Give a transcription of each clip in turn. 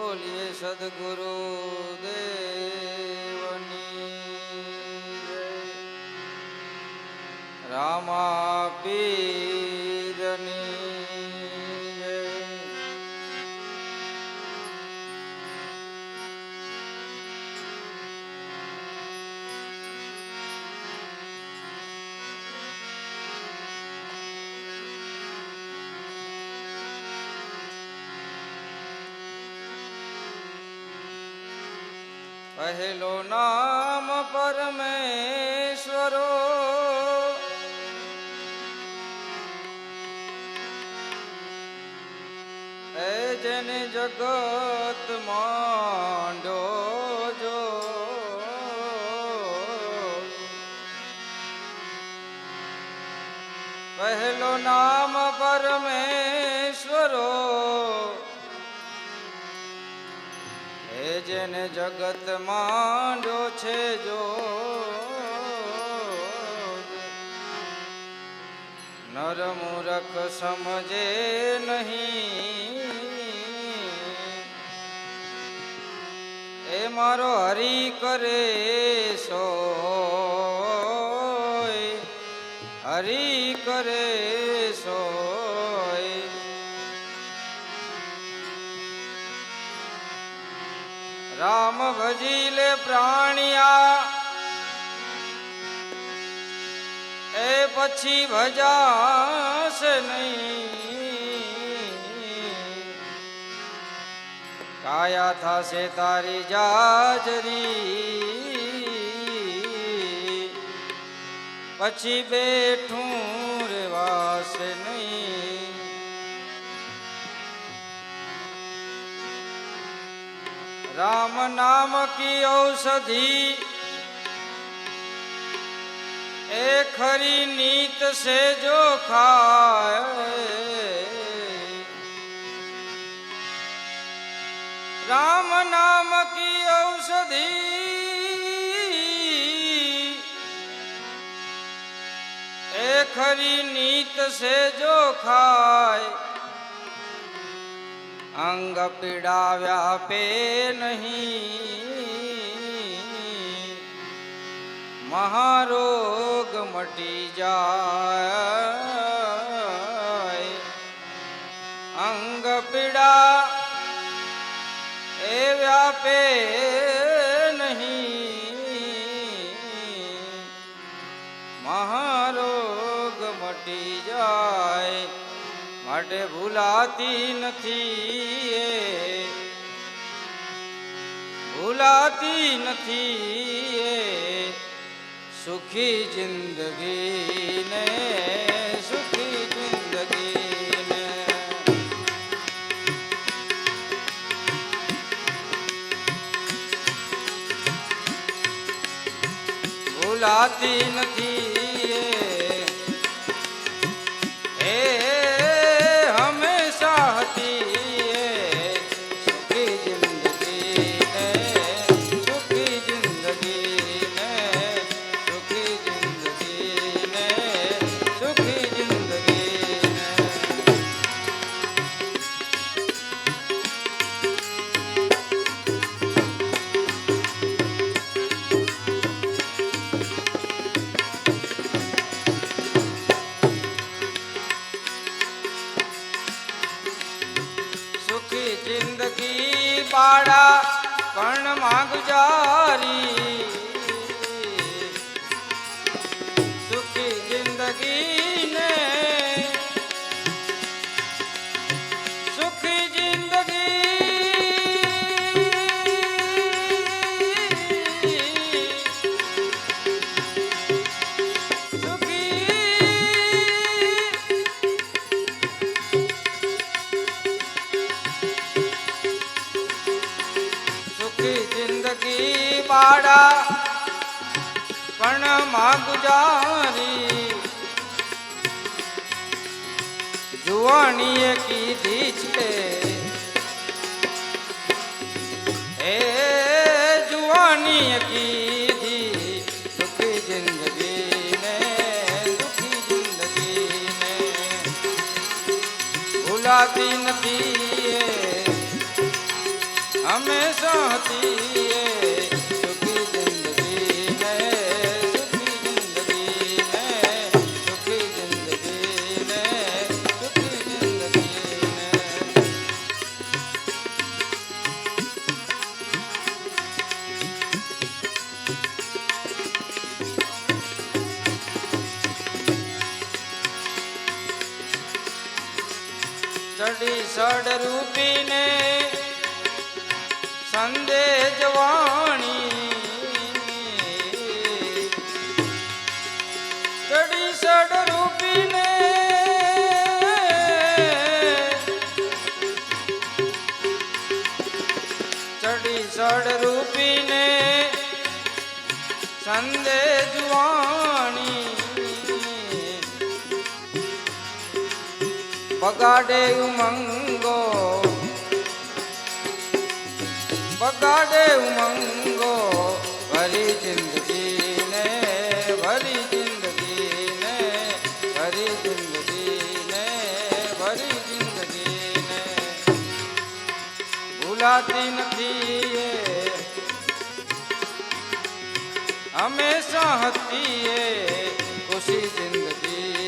બોલીએ સદગુરુ દેવની. રામા પીરની પહેલો નામ પરમેશ્વરો. એ જેને જગત માંડો જેને જગત માંડો છે જો. નર મૂરખ સમજે નહીં. એ મારો હરી કરે સો હરી કરે સોય. રામ ભજીલે પ્રાણિયા. એ પછી ભજાશે નહીં. કાયા થશે તારી જાજરી. પછી બેઠું રેવાશે નહીં राम नाम की औषधि ए खरी नीत से जो खाए राम नाम की औषधि ए खरी नीत से जो खाए અંગ પીડાવ્યા વ્યાપે નહીં. મહારોગ મટી જાય. અંગ પીડા એ વ્યાપે માટે ભૂલાતી નથી ભૂલાતી નથી સુખી જિંદગીને સુખી જિંદગીને. ભૂલાતી નથી માં ગુજારી જુવાણીએ કીધી છે એ જુવાણીએ કીધી સુખી જિંદગી ને સુખી જિંદગી ને ભૂલાતી નથી ચડી સડ રૂપીને સંદેજ વાણી બગાડે ઉમંગો. બગાડે ઉમંગો. ભરી જિંદગી ને ભરી જિંદગી ને ભરી જિંદગી ને ભરી જિંદગી ને ભૂલાતી નથી હંમેશા હતી ખુશી જિંદગી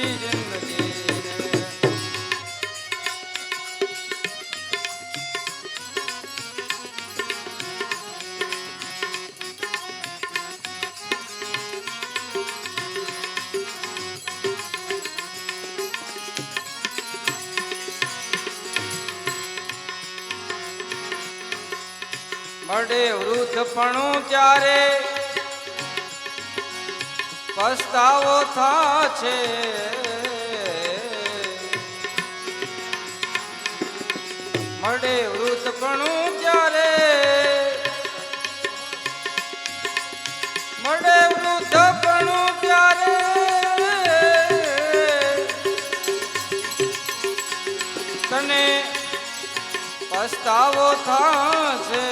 ખુશી જિંદગી મળે વૃદ્ધપણું ત્યારે પસ્તાવો થા છે. વૃદ્ધપણું ત્યારે મળે વૃદ્ધપણું ત્યારે તને પસ્તાવો થશે.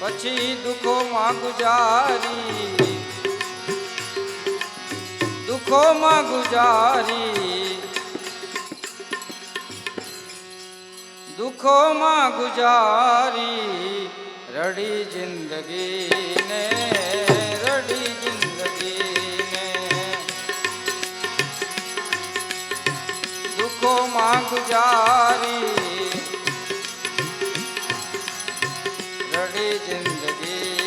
પછી દુઃખોમાં ગુજારી દુઃખોમાં ગુજારી દુઃખોમાં ગુજારી રડી જિંદગી ને રડી જિંદગી ને દુઃખોમાં ગુજારી રડી જિંદગી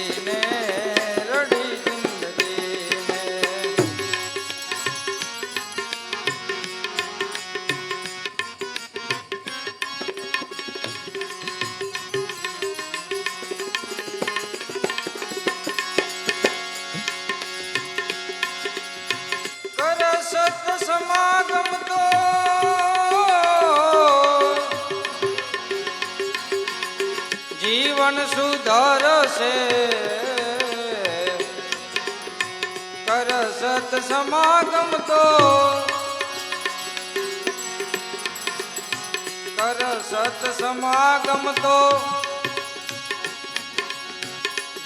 સમાગમ તો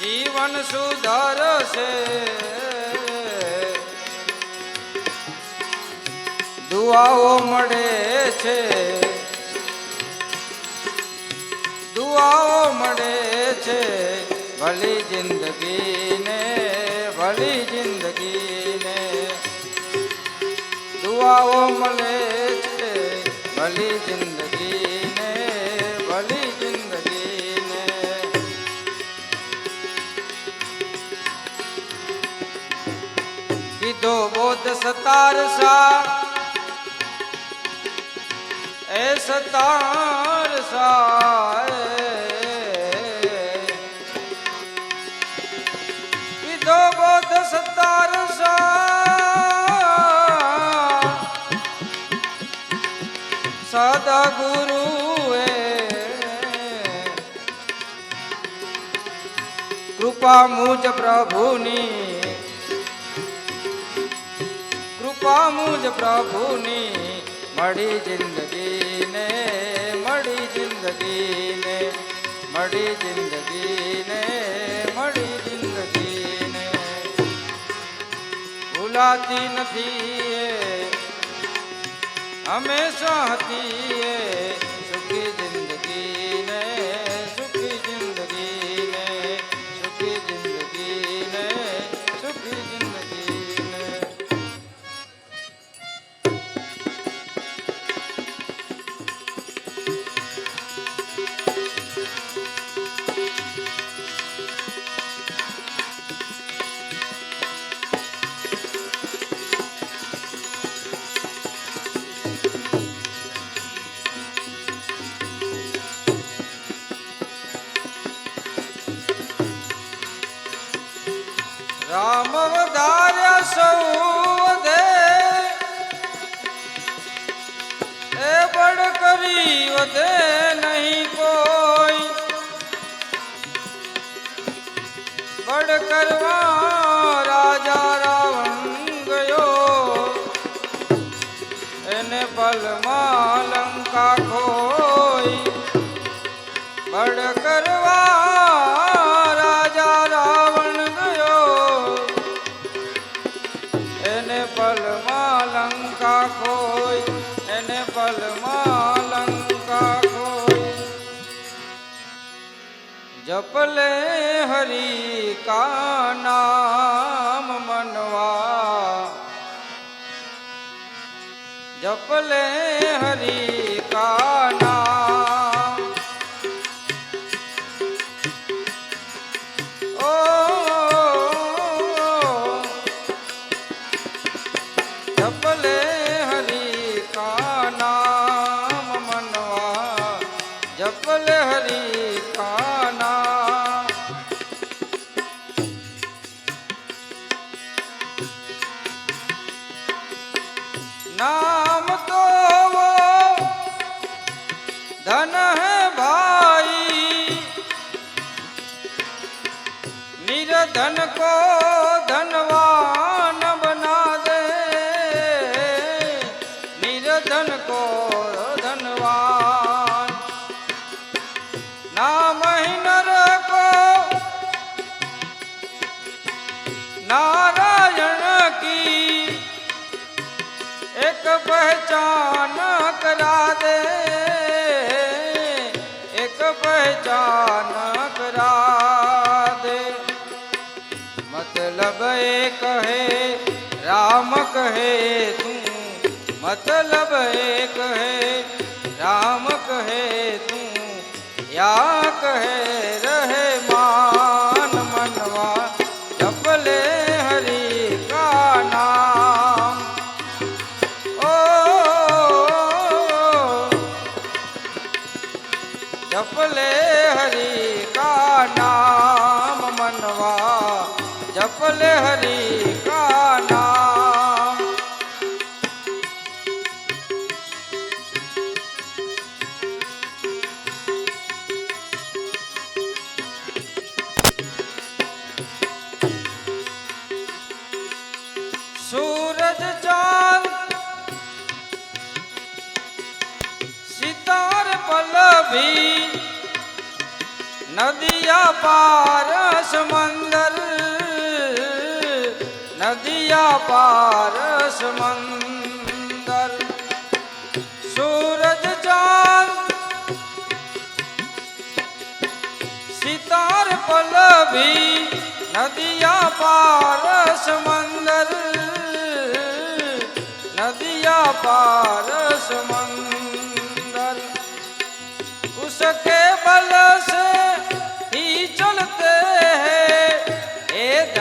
જીવન સુધરશે. દુઆઓ મળે છે. દુઆઓ મળે છે. ભલી જિંદગીને ભલી જિંદગીને. દુઆઓ મળે છે. ભલી જિંદગીને કીધો બોધ સતાર સા. એ સતાર સા કીધો બોધ સતાર સા. સદગુરુએ કૃપા મુજ પ્રભુની. પામું જ પ્રભુની, મળી જિંદગીને મળી જિંદગીને મળી જિંદગીને મળી જિંદગીને. ભૂલાતી નથી હંમેશા હતી રામ વધાર્યા સૌ વધે. એ બળ કરી વધે નહીં કોઈ. બળ કરવા જપલે હરી કા નામ મનવા. જપલે હરી કા નામ. ઓ, જપલે હરી કા નામ મનવા. જપલે હરી કા ધન કો ધનવાન નામ નર કો નારાયણ કી એક પહેચાન કરા દે એક પહેચાન કરા દે મતલબ એ કહે રામ કહે તું મતલબ એક હે રામ કહે તું યા કહે પાર સમંદર નદિયા પાર સમંદર સૂરજ ચાંદ સિતાર પલભી નદિયા પાર સમંદર નદિયા પાર સમંદર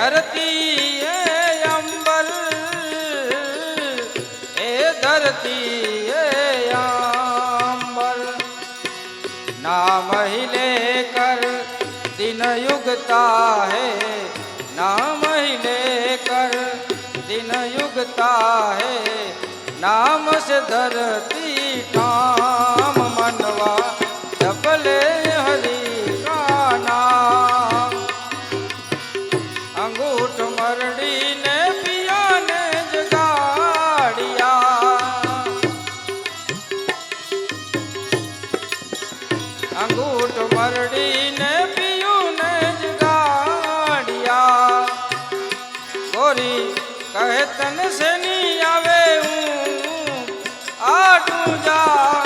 धरती ये अंबर ये धरती ये अंबर नाम ही लेकर दिन युगता है। नाम ही लेकर दिन युगता है। नाम से धरती काम કહે તન શેની આવે હું? આડું જાય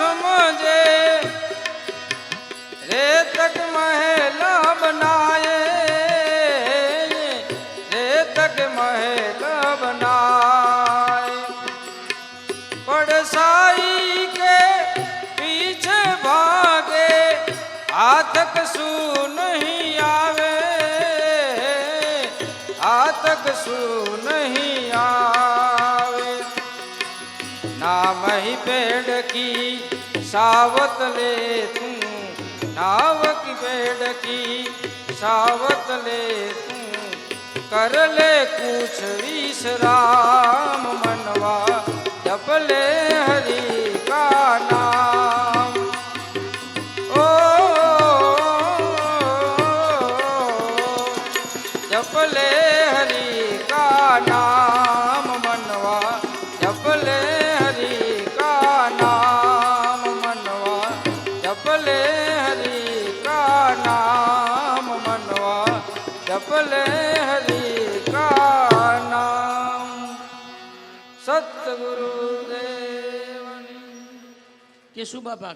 સમજે. રે તક મહેલ બનાય રે તક મહેલ બનાય પડસાઈ કે પીછે ભાગે, હાથક શું નહીં આવે? હાથક શું नाम ही पेड़ की सावत ले तू नाव की पेड़ की सावत ले तू कर ले कुछ विश्राम मनवा जप ले हरि કે શું બાપા